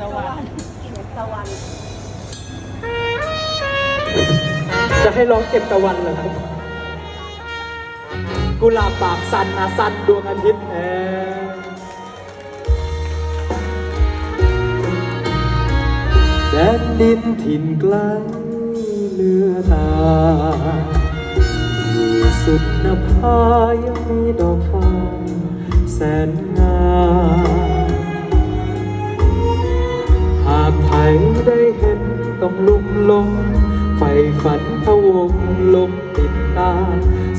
ตะวันเก็บตะวัน จะให้ร้องเก็บตะวันเหรอครับกุหลาบปากสันนะสันดวงอาทิตย์เออแดนดินถิ่นไกลเลือตาอยู่สุดนภายังมีดอกฟ้าแสนงาม ต้องลุกลงไฟฝันพะวงลมติดตา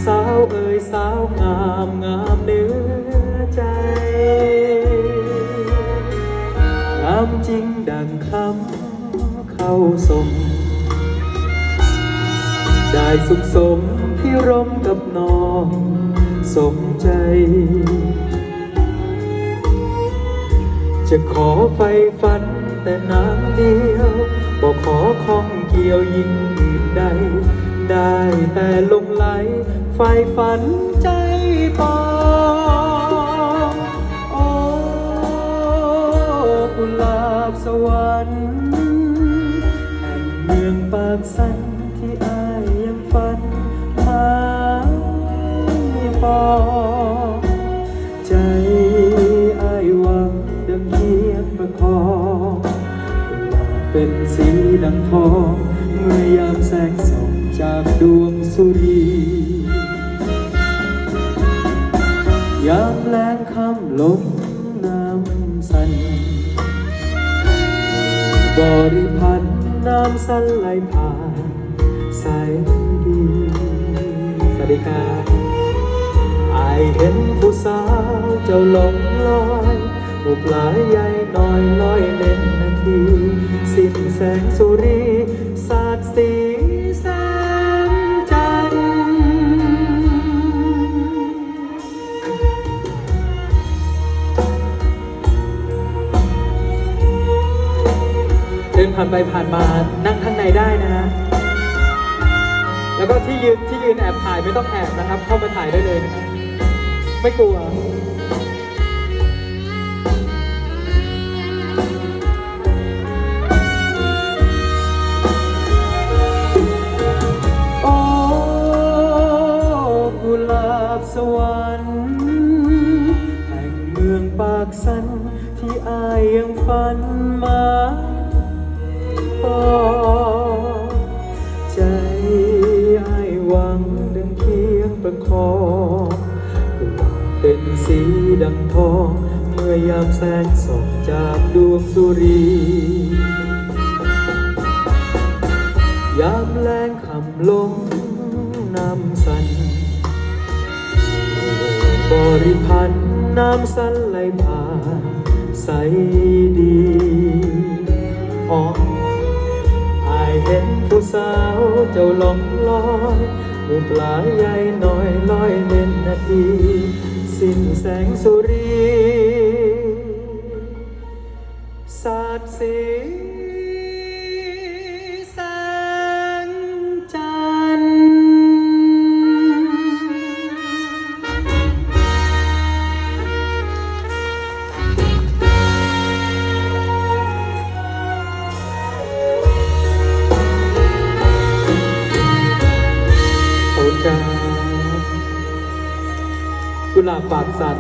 สาวเอ่ยสาวงามงามเนื้อใจงามจริงดังคำเข้าทรงได้สุขสมที่ร่มกับน้องสมใจจะขอไฟฝัน แต่นางเดียวบอกขอข้องเกี่ยวยิ่งอื่นใด ได้แต่ลงไหลไฟฝันใจปองโอ้กุหลาบสวรรค์แห่งเมืองปากสันที่อายยังฝันหาปองใจอายหวังดังเทียนประคอง เป็นสีดังทองเมื่อยามแสงส่องจากดวงสุรียามแรงคำลมน้ำสันบริพันธ์น้ำสันไหลผ่านสายดีสวัสดีครับอเห็นผู้สาวเจ้าหลงลอยบุกหลายใหญ่น้อยลอยเล นนาทีสิ้นแสงสุรีสาดสีแสงจันทร์เดินผ่านไปผ่านมานั่งข้างในได้นะฮะแล้วก็ที่ยืนที่ยืนแอบถ่ายไม่ต้องแอบนะครับ เข้ามาถ่ายได้เลยนะครับไม่กลัว วรรค์แห่งเมืองปากสันที่อายยังฝันมาพอใจไอ้หวังดังเคียงประคองกุหลาเป็นสีดังทองเมื่อยามแสงส่องจากดวงสุรี ยามแรงคำลงน้ำสัน บริพันธ์น้ำสันไหลผ่านใสดีอ๋ออายเห็นผู้สาวเจ้าหลงลอยรูปลายใหญ่น้อยลอยเล่นนาที สิ้นแสงสุรี ครับกุหลาบปากสัน